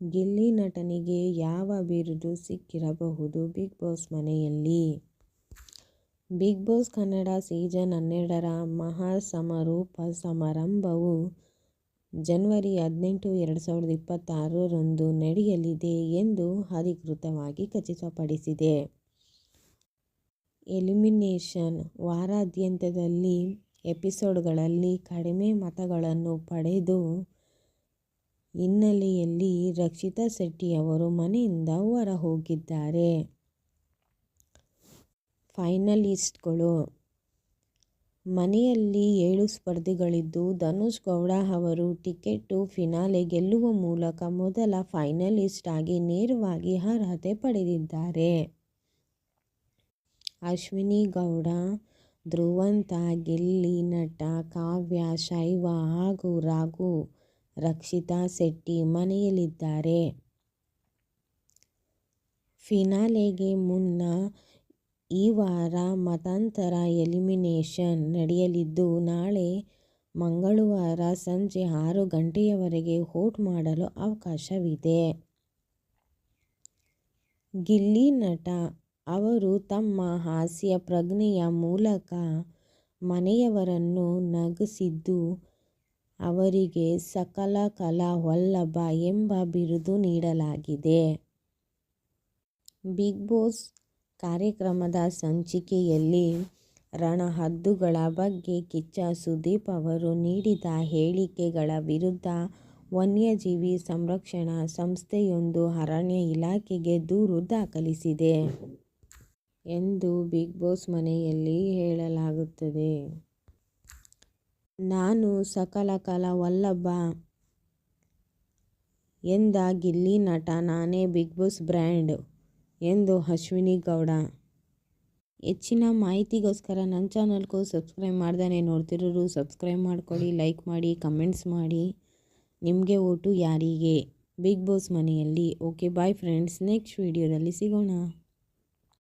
ಗಿಲ್ಲಿ ನಟನಿಗೆ ಯಾವ ಬಿರುದು ಸಿಕ್ಕಿರಬಹುದು ಬಿಗ್ ಬಾಸ್ ಮನೆಯಲ್ಲಿ ಬಿಗ್ ಬಾಸ್ ಕನ್ನಡ ಸೀಸನ್ ಹನ್ನೆರಡರ ಮಹಾಸಮಾರೋಪ ಸಮಾರಂಭವು ಜನವರಿ ಹದಿನೆಂಟು, ಎರಡು ಸಾವಿರದ ಇಪ್ಪತ್ತಾರರಂದು ನಡೆಯಲಿದೆ ಎಂದು ಅಧಿಕೃತವಾಗಿ ಖಚಿತಪಡಿಸಿದೆ. ಎಲಿಮಿನೇಷನ್ ವಾರಾಂತ್ಯದಲ್ಲಿ ಎಪಿಸೋಡ್ಗಳಲ್ಲಿ ಕಡಿಮೆ ಮತಗಳನ್ನು ಪಡೆದ ಹಿನ್ನೆಲೆಯಲ್ಲಿ ರಕ್ಷಿತಾ ಶೆಟ್ಟಿ ಅವರು ಮನೆಯಿಂದ ಹೊರ ಹೋಗಿದ್ದಾರೆ ಫೈನಲಿಸ್ಟ್ಗಳು ಮನೆಯಲ್ಲಿ ಏಳು ಸ್ಪರ್ಧಿಗಳಿದ್ದು, ಧನುಷ್ ಗೌಡ ಅವರು ಟಿಕೆಟ್ಟು ಫಿನಾಲೆ ಗೆಲ್ಲುವ ಮೂಲಕ ಮೊದಲ ಫೈನಲಿಸ್ಟ್ ಆಗಿ ನೇರವಾಗಿ ಅರ್ಹತೆ ಪಡೆದಿದ್ದಾರೆ. ಅಶ್ವಿನಿ ಗೌಡ, ಧ್ರುವಂತ, ಗಿಲ್ಲಿ ನಟ, ಕಾವ್ಯ, ಶೈವ ಹಾಗೂ ರಘು ರಕ್ಷಿತಾ ಶೆಟ್ಟಿ ಮನೆಯಲ್ಲಿದ್ದಾರೆ. ಫಿನಾಲೆಗೆ ಮುನ್ನ ಈ ವಾರ ಮತಾಂತರ ಎಲಿಮಿನೇಷನ್ ನಡೆಯಲಿದ್ದು, ನಾಳೆ ಮಂಗಳವಾರ ಸಂಜೆ ಆರು ಗಂಟೆಯವರೆಗೆ ವೋಟ್ ಮಾಡಲು ಅವಕಾಶವಿದೆ. ಗಿಲ್ಲಿ ನಟ ಅವರು ತಮ್ಮ ಹಾಸ್ಯ ಪ್ರಜ್ಞೆಯ ಮೂಲಕ ಮನೆಯವರನ್ನು ನಗಿಸಿದ್ದು, ಅವರಿಗೆ "ಸಕಲ ಕಲಾ ವಲ್ಲಭ' ಎಂಬ ಬಿರುದು ನೀಡಲಾಗಿದೆ. ಬಿಗ್ ಬಾಸ್ ಕಾರ್ಯಕ್ರಮದ ಸಂಚಿಕೆಯಲ್ಲಿ ರಣಹದ್ದುಗಳ ಬಗ್ಗೆ ಕಿಚ್ಚ ಸುದೀಪ್ ಅವರು ನೀಡಿದ ಹೇಳಿಕೆಗಳ ವಿರುದ್ಧ ವನ್ಯಜೀವಿ ಸಂರಕ್ಷಣಾ ಸಂಸ್ಥೆಯೊಂದು ಅರಣ್ಯ ಇಲಾಖೆಗೆ ದೂರು ದಾಖಲಿಸಿದೆ ಎಂದು ಬಿಗ್ ಬಾಸ್ ಮನೆಯಲ್ಲಿ ಹೇಳಲಾಗುತ್ತಿದೆ. "ನಾನು ಸಕಲ ಕಲ ವಲ್ಲಭ ಎಂದ ಗಿಲ್ಲಿ ನಟ ನಾನೇ ಬಿಗ್ ಬಾಸ್ ಬ್ರ್ಯಾಂಡ್' ಎಂದು ಅಶ್ವಿನಿ ಗೌಡ. ಹೆಚ್ಚಿನ ಮಾಹಿತಿಗೋಸ್ಕರ ನನ್ನ ಚಾನಲ್ಗೂ ಸಬ್ಸ್ಕ್ರೈಬ್ ಮಾಡ್ದೇ ನೋಡ್ತಿರೋರು ಸಬ್ಸ್ಕ್ರೈಬ್ ಮಾಡ್ಕೊಳ್ಳಿ, ಲೈಕ್ ಮಾಡಿ, ಕಮೆಂಟ್ಸ್ ಮಾಡಿ. ನಿಮಗೆ ಓಟು ಯಾರಿಗೆ? ಬಿಗ್ ಬಾಸ್ ಮನೆಯಲ್ಲಿ ಓಕೆ ಬಾಯ್ ಫ್ರೆಂಡ್ಸ್ ನೆಕ್ಸ್ಟ್ ವೀಡಿಯೋದಲ್ಲಿ ಸಿಗೋಣ.